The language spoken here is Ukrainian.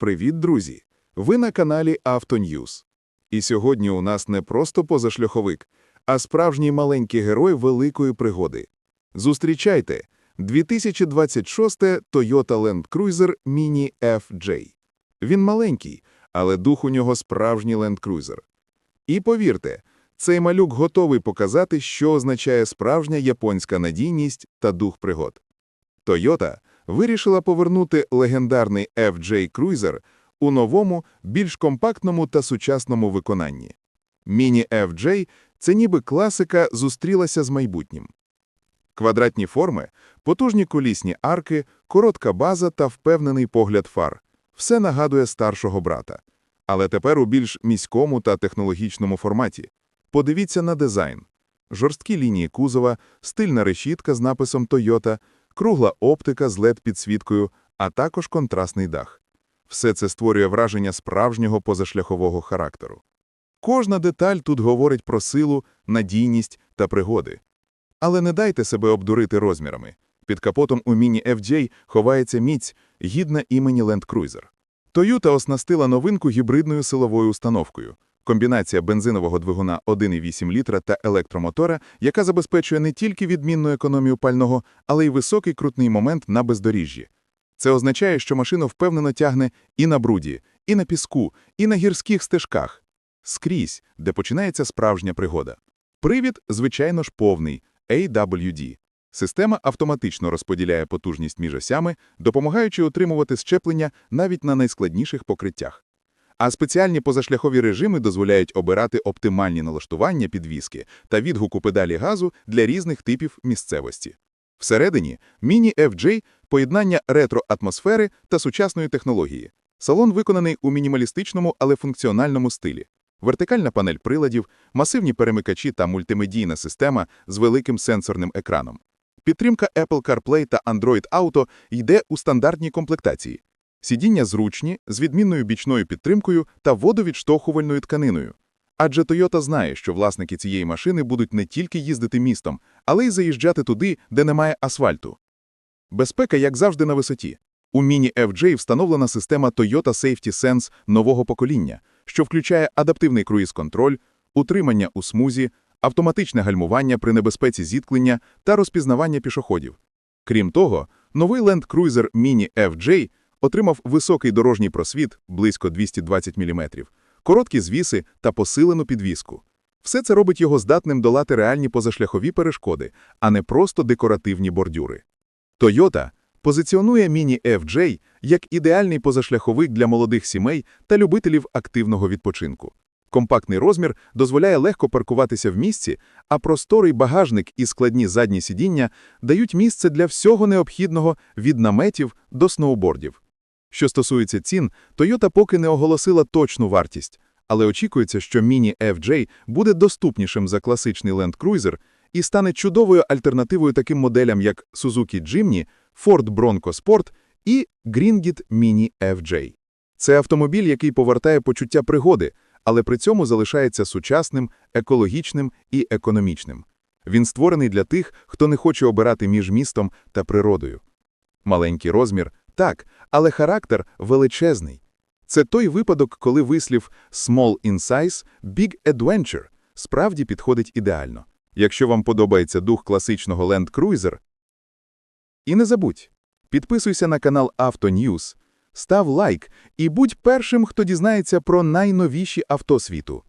Привіт, друзі! Ви на каналі Автоньюз. І сьогодні у нас не просто позашляховик, а справжній маленький герой великої пригоди. Зустрічайте 2026 Toyota Land Cruiser Mini FJ. Він маленький, але дух у нього справжній Land Cruiser. І повірте, цей малюк готовий показати, що означає справжня японська надійність та дух пригод. Toyota вирішила повернути легендарний FJ Cruiser у новому, більш компактному та сучасному виконанні. Міні FJ – це ніби класика зустрілася з майбутнім. Квадратні форми, потужні колісні арки, коротка база та впевнений погляд фар – все нагадує старшого брата. Але тепер у більш міському та технологічному форматі. Подивіться на дизайн. Жорсткі лінії кузова, стильна решітка з написом Toyota, кругла оптика з LED-підсвіткою, а також контрастний дах. Все це створює враження справжнього позашляхового характеру. Кожна деталь тут говорить про силу, надійність та пригоди. Але не дайте себе обдурити розмірами. Під капотом у Міні FJ ховається міць, гідна імені Land Cruiser. Toyota оснастила новинку гібридною силовою установкою. Комбінація бензинового двигуна 1,8 літра та електромотора, яка забезпечує не тільки відмінну економію пального, але й високий крутний момент на бездоріжжі. Це означає, що машина впевнено тягне і на бруді, і на піску, і на гірських стежках. Скрізь, де починається справжня пригода. Привід, звичайно ж, повний AWD. Система автоматично розподіляє потужність між осями, допомагаючи отримувати щеплення навіть на найскладніших покриттях. А спеціальні позашляхові режими дозволяють обирати оптимальні налаштування підвіски та відгуку педалі газу для різних типів місцевості. Всередині Міні FJ – поєднання ретро-атмосфери та сучасної технології. Салон виконаний у мінімалістичному, але функціональному стилі. Вертикальна панель приладів, масивні перемикачі та мультимедійна система з великим сенсорним екраном. Підтримка Apple CarPlay та Android Auto йде у стандартній комплектації. Сидіння зручні, з відмінною бічною підтримкою та водовідштовхувальною тканиною. Адже Toyota знає, що власники цієї машини будуть не тільки їздити містом, але й заїжджати туди, де немає асфальту. Безпека, як завжди, на висоті. У Міні FJ встановлена система Toyota Safety Sense нового покоління, що включає адаптивний круїз-контроль, утримання у смузі, автоматичне гальмування при небезпеці зіткнення та розпізнавання пішоходів. Крім того, новий Land Cruiser Mini FJ отримав високий дорожній просвіт близько 220 мм, короткі звіси та посилену підвіску. Все це робить його здатним долати реальні позашляхові перешкоди, а не просто декоративні бордюри. Toyota позиціонує Міні FJ як ідеальний позашляховик для молодих сімей та любителів активного відпочинку. Компактний розмір дозволяє легко паркуватися в місці, а просторий багажник і складні задні сидіння дають місце для всього необхідного від наметів до сноубордів. Що стосується цін, Toyota поки не оголосила точну вартість, але очікується, що Міні FJ буде доступнішим за класичний Land Cruiser і стане чудовою альтернативою таким моделям, як Suzuki Jimny, Ford Bronco Sport і Gringit Mini FJ. Це автомобіль, який повертає почуття пригоди, але при цьому залишається сучасним, екологічним і економічним. Він створений для тих, хто не хоче обирати між містом та природою. Маленький розмір – так, але характер величезний. Це той випадок, коли вислів «small in size, big adventure» справді підходить ідеально. Якщо вам подобається дух класичного Land Cruiser, і не забудь, підписуйся на канал Автоньюз, став лайк і будь першим, хто дізнається про найновіші авто світу.